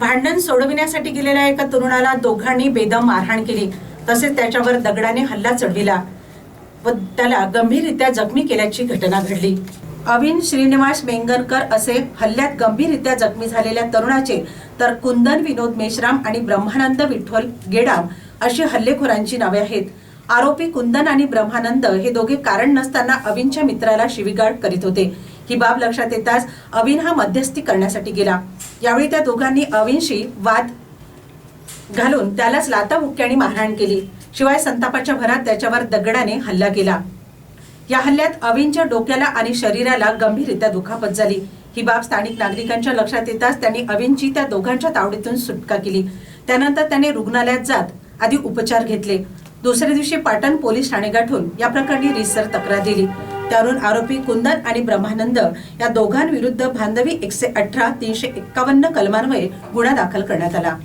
भांडण सोडविण्यासाठी गेलेल्या एका तरुणाला दोघांनी बेदम मारहाण केली. तसेच त्याच्यावर दगडाने हल्ला चढविला व त्याला गंभीररित्या जखमी केल्याची घटना घडली. अविन श्रीनिवास मेंगरकर असे हल्ल्यात गंभीररित्या जखमी झालेल्या तरुणाचे तर कुंदन विनोद मेश्राम आणि ब्रह्मानंद विठ्ठल गेडाम अशी हल्लेखोरांची नावे आहेत. आरोपी कुंदन आणि ब्रह्मानंद हे दोघे कारण नसताना अविनच्या मित्राला शिवीगाळ करीत होते. ही बाब लक्षात येताच अविन हा मध्यस्थी करण्यासाठी गेला. यावेळी त्या दोघांनी अविनशी वाद घालून त्यालाच लातामुक्क्याने मारहाण केली. शिवाय संतापाच्या भरात त्याच्यावर दगडाने हल्ला केला. या हल्ल्यात अविनच्या डोक्याला आणि शरीराला गंभीररित्या दुखापत झाली. ही बाब स्थानिक नागरिकांच्या लक्षात येताच त्यांनी अविनची त्या दोघांच्या तावडीतून सुटका केली. त्यानंतर त्याने रुग्णालयात जात आधी उपचार घेतले. दुसऱ्या दिवशी पाटण पोलीस ठाणे गाठून या प्रकरणी रिसर तक्रार दिली. त्यावरून आरोपी कुंदन आणि ब्रह्मानंद या दोघांविरुद्ध बांधवी एकशे अठरा तीनशे एक्कावन्न कलमान्वये गुन्हा दाखल करण्यात आला.